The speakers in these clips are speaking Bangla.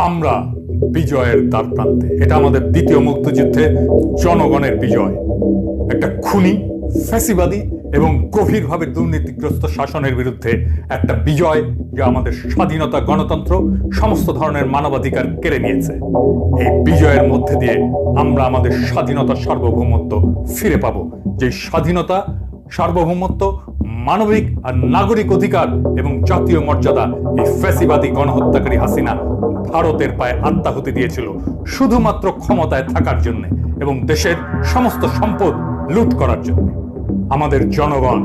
আমরা বিজয়ের দ্বার প্রান্তে। এটা আমাদের দ্বিতীয় মুক্তিযুদ্ধে জনগণের বিজয়। একটা খুনি, ফ্যাসিবাদী এবং গভীরভাবে দুর্নীতিগ্রস্ত শাসনের বিরুদ্ধে একটা বিজয় যা আমাদের স্বাধীনতা, গণতন্ত্র, সমস্ত ধরনের মানবাধিকার কেড়ে নিয়েছে। এই বিজয়ের মধ্যে দিয়ে আমরা আমাদের স্বাধীনতার সার্বভৌমত্ব ফিরে পাব। যে স্বাধীনতা, সার্বভৌমত্ব মানবিক আর নাগরিক অধিকার এবং জাতীয় মর্যাদা এই ফ্যাসিবাদী গণহত্যাকারী হাসিনা ভারতের পায়ে আত্মাহুতি দিয়েছিল শুধুমাত্র ক্ষমতায় থাকার জন্য এবং দেশের সমস্ত সম্পদ লুট করার জন্য। আমাদের জনগণ,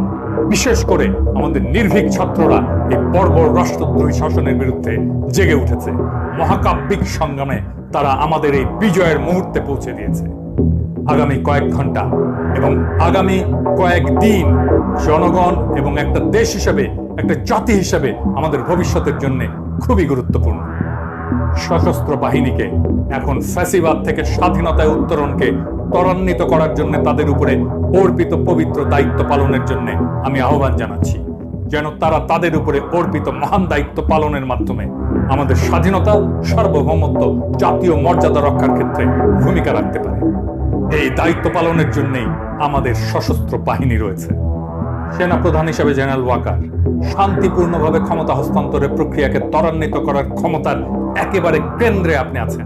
বিশেষ করে আমাদের নির্ভীক ছাত্ররা এই বর্বর রাষ্ট্রদ্রোহী শাসনের বিরুদ্ধে জেগে উঠেছে। মহাকাব্যিক সংগ্রামে তারা আমাদের এই বিজয়ের মুহূর্তে পৌঁছে দিয়েছে। আগামী কয়েক ঘণ্টা এবং আগামী কয়েক দিন জনগণ এবং একটা দেশ হিসেবে, একটা জাতি হিসেবে আমাদের ভবিষ্যতের জন্য খুবই গুরুত্বপূর্ণ। সশস্ত্র বাহিনীকে এখন ফ্যাসিবাদ থেকে স্বাধীনতায় উত্তরণকে ত্বরান্বিত করার জন্য তাদের উপরে অর্পিত পবিত্র দায়িত্ব পালনের জন্য আমি আহ্বান জানাচ্ছি, যেন তারা তাদের উপরে অর্পিত মহান দায়িত্ব পালনের মাধ্যমে আমাদের স্বাধীনতা, সার্বভৌমত্ব, জাতীয় মর্যাদা রক্ষার ক্ষেত্রে ভূমিকা রাখতে পারে। এই দায়িত্ব পালনের জন্যেই আমাদের সশস্ত্র বাহিনী রয়েছে। সেনাপ্রধান হিসেবে জেনারেল ওয়াকার, শান্তিপূর্ণভাবে ক্ষমতা হস্তান্তরের প্রক্রিয়াকে ত্বরান্বিত করার ক্ষমতার একেবারে কেন্দ্রে আপনি আছেন।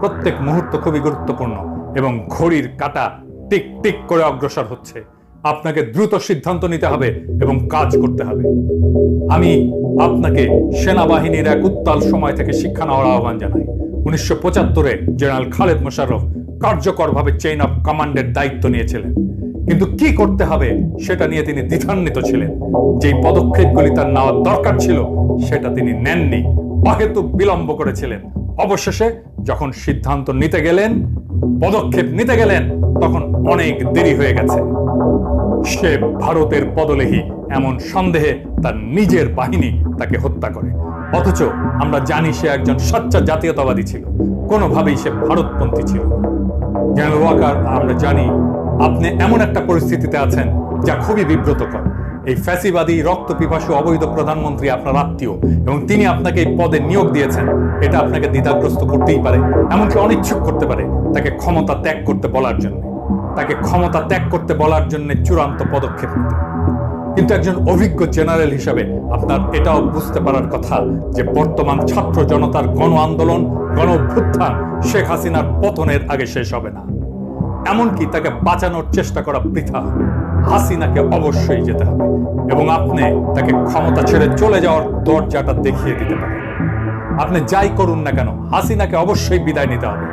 প্রত্যেক মুহূর্ত খুবই গুরুত্বপূর্ণ এবং ঘড়ির কাটা টিক টিক করে অগ্রসর হচ্ছে। আপনাকে দ্রুত সিদ্ধান্ত নিতে হবে এবং কাজ করতে হবে। আমি আপনাকে সেনাবাহিনীর এক উত্তাল সময় থেকে শিক্ষা নেওয়ার আহ্বান জানাই। উনিশশো পঁচাত্তরে জেনারেল খালেদ মোশাররফ কার্যকরভাবে চেইন অফ কমান্ডের দায়িত্ব নিয়েছিলেন। কিন্তু কি করতে হবে সেটা নিয়ে তিনি দ্বিধান্বিত ছিলেন। যেই পদক্ষেপগুলি তার নেওয়ার দরকার ছিল, সেটা তিনি নেননি অহেতু বিলম্ব করেছিলেন। অবশেষে যখন সিদ্ধান্ত নিতে গেলেন, পদক্ষেপ নিতে গেলেন, তখন অনেক দেরি হয়ে গেছে। সে ভারতের পদলেহী এমন সন্দেহে তার নিজের বাহিনী তাকে হত্যা করে। অথচ আমরা জানি সে একজন সচ্চা জাতীয়তাবাদী ছিল। কোনোভাবেই সে ভারতপন্থী ছিল জেনারেল ওয়াকার আমরা জানি আপনি এমন একটা পরিস্থিতিতে আছেন যা খুবই বিব্রতকর। এই ফ্যাসিবাদী রক্ত পিপাসু অবৈধ প্রধানমন্ত্রী আপনার আত্মীয় এবং তিনি আপনাকে এই পদে নিয়োগ দিয়েছেন। এটা আপনাকে দ্বিধাগ্রস্ত করতেই পারে, এমনকি অনিচ্ছুক করতে পারে তাকে ক্ষমতা ত্যাগ করতে বলার জন্য। তাকে ক্ষমতা ত্যাগ করতে বলার জন্য চূড়ান্ত পদক্ষেপ নিতে। কিন্তু একজন অভিজ্ঞ জেনারেল হিসাবে আপনার এটাও বুঝতে পারার কথা যে বর্তমান ছাত্র জনতার গণ আন্দোলন, গণ অভ্যুত্থান শেখ হাসিনার পতনের আগে শেষ হবে না। এমনকি তাকে বাঁচানোর চেষ্টা করা হবে হাসিনাকে অবশ্যই যেতে হবে এবং আপনি তাকে ক্ষমতা ছেড়ে চলে যাওয়ার দরজাটা দেখিয়ে দিতে পারেন। আপনি যাই করুন না কেন, হাসিনাকে অবশ্যই বিদায় নিতে হবে।